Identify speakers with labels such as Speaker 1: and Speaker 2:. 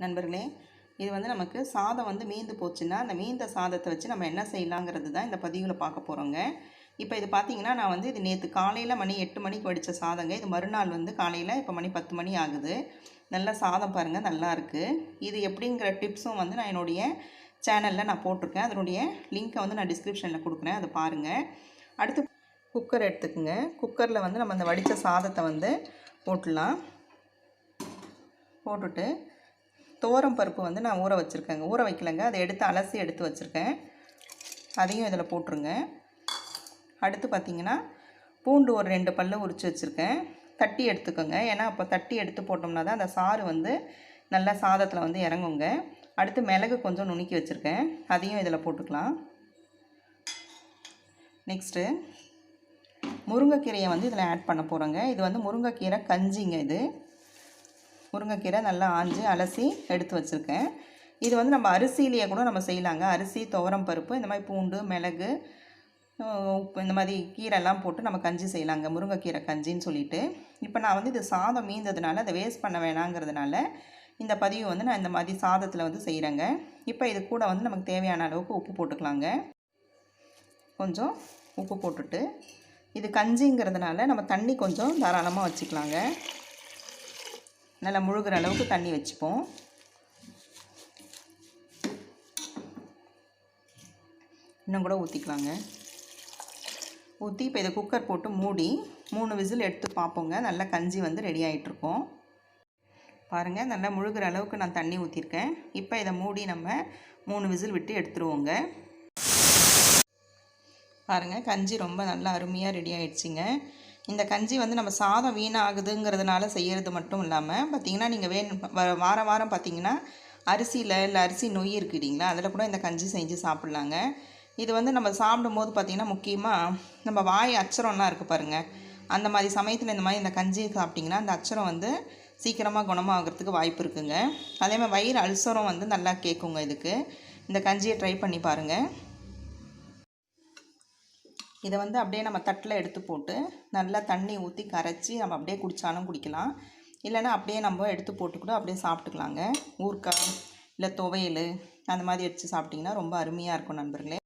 Speaker 1: நண்பர்களே இது வந்து நமக்கு சாதம் வந்து மீந்து போச்சுன்னா அந்த மீந்த சாதத்தை வச்சு நம்ம என்ன செய்யலாங்கிறது தான் இந்த பதிவில் பார்க்க போகிறோங்க இப்போ இது பார்த்தீங்கன்னா நான் வந்து இது நேற்று காலையில் மணி எட்டு மணிக்கு வடித்த சாதங்க. இது மறுநாள் வந்து காலையில் இப்போ மணி பத்து மணி ஆகுது. நல்ல சாதம் பாருங்கள் நல்லா இருக்குது இது எப்படிங்கிற டிப்ஸும் வந்து நான் என்னுடைய சேனலில் நான் போட்டிருக்கேன். அதனுடைய லிங்க்கை வந்து நான் டிஸ்கிரிப்ஷனில் கொடுக்குறேன். அதை பாருங்கள் அடுத்து குக்கர் எடுத்துக்கோங்க. குக்கரில் வந்து நம்ம அந்த வடித்த சாதத்தை வந்து போட்டுடலாம். போட்டுட்டு துவரம் பருப்பு வந்து நான் ஊற வச்சுருக்கேங்க. ஊற வைக்கலைங்க. அதை எடுத்து அலசி எடுத்து வச்சுருக்கேன். அதையும் இதில் போட்டுருங்க. அடுத்து பார்த்திங்கன்னா பூண்டு ஒரு ரெண்டு பல்லு உரித்து வச்சுருக்கேன். தட்டி எடுத்துக்கோங்க. ஏன்னா அப்போ தட்டி எடுத்து போட்டோம்னா தான் அந்த சாறு வந்து நல்லா சாதத்தில் வந்து இறங்குங்க. அடுத்து மிளகு கொஞ்சம் நுணுக்கி வச்சுருக்கேன். அதையும் இதில் போட்டுக்கலாம். நெக்ஸ்ட்டு முருங்கைக்கீரையை வந்து இதில் ஆட் பண்ண போகிறோங்க இது வந்து முருங்கைக்கீரை கஞ்சிங்க இது. முருங்கைக்கீரை நல்லா ஆஞ்சு அலசி எடுத்து வச்சுருக்கேன். இது வந்து நம்ம அரிசியிலேயே கூட நம்ம செய்யலாங்க. அரிசி துவரம் பருப்பு இந்த மாதிரி பூண்டு மிளகு உப்பு இந்த மாதிரி கீரைலாம் போட்டு நம்ம கஞ்சி செய்யலாங்க. முருங்கைக்கீரை கஞ்சின்னு சொல்லிட்டு. இப்போ நான் வந்து இது சாதம் மீந்ததுனால அதை வேஸ்ட் பண்ண வேணாங்கிறதுனால இந்த பதிவு வந்து நான் இந்த மாதிரி சாதத்தில் வந்து செய்கிறேங்க இப்போ இது கூட வந்து நமக்கு தேவையான அளவுக்கு உப்பு போட்டுக்கலாங்க. கொஞ்சம் உப்பு போட்டுட்டு இது கஞ்சிங்கிறதுனால நம்ம தண்ணி கொஞ்சம் தாராளமாக வச்சுக்கலாங்க. நல்லா முழுகிற அளவுக்கு தண்ணி வச்சுப்போம். இன்னும் கூட ஊற்றிக்கலாங்க ஊற்றி இப்போ இதை குக்கர் போட்டு மூடி மூணு விசில் எடுத்து பார்ப்போங்க. நல்லா கஞ்சி வந்து ரெடி ஆகிட்ருக்கோம் பாருங்கள் நல்லா முழுகிற அளவுக்கு நான் தண்ணி ஊற்றிருக்கேன் இப்போ இதை மூடி நம்ம மூணு விசில் விட்டு எடுத்துருவோங்க. பாருங்கள் கஞ்சி ரொம்ப நல்லா அருமையாக ரெடி ஆகிடுச்சிங்க இந்த கஞ்சி வந்து நம்ம சாதம் வீணாகுதுங்கிறதுனால செய்கிறது மட்டும் இல்லாமல் பார்த்திங்கன்னா நீங்கள் வேணும் வாரம் வாரம் பார்த்திங்கன்னா அரிசியில் இல்லை அரிசி நொய் இருக்கு இல்லைங்களா அதில் கூட இந்த கஞ்சி செஞ்சு சாப்பிட்லாங்க. இது வந்து நம்ம சாப்பிடும்போது பார்த்திங்கன்னா முக்கியமாக நம்ம வாய் அச்சரம்லாம் இருக்குது பாருங்கள் அந்த மாதிரி சமயத்தில் இந்த மாதிரி இந்த கஞ்சி சாப்பிட்டிங்கன்னா அந்த அச்சரம் வந்து சீக்கிரமாக குணமாகிறதுக்கு வாய்ப்பு இருக்குங்க. அதே மாதிரி வயிறு அல்சரம் வந்து நல்லா கேட்குங்க இதுக்கு. இந்த கஞ்சியை ட்ரை பண்ணி பாருங்கள் இதை வந்து அப்படியே நம்ம தட்டில் எடுத்து போட்டு நல்லா தண்ணி ஊற்றி கரைச்சி நம்ம அப்படியே குடித்தாலும் குடிக்கலாம். இல்லைன்னா அப்படியே நம்ம எடுத்து போட்டு கூட அப்படியே சாப்பிட்டுக்கலாங்க. ஊறுக்காய் இல்லை துவையல் அந்த மாதிரி வச்சு சாப்பிட்டிங்கன்னா ரொம்ப அருமையாக இருக்கும் நண்பர்களே.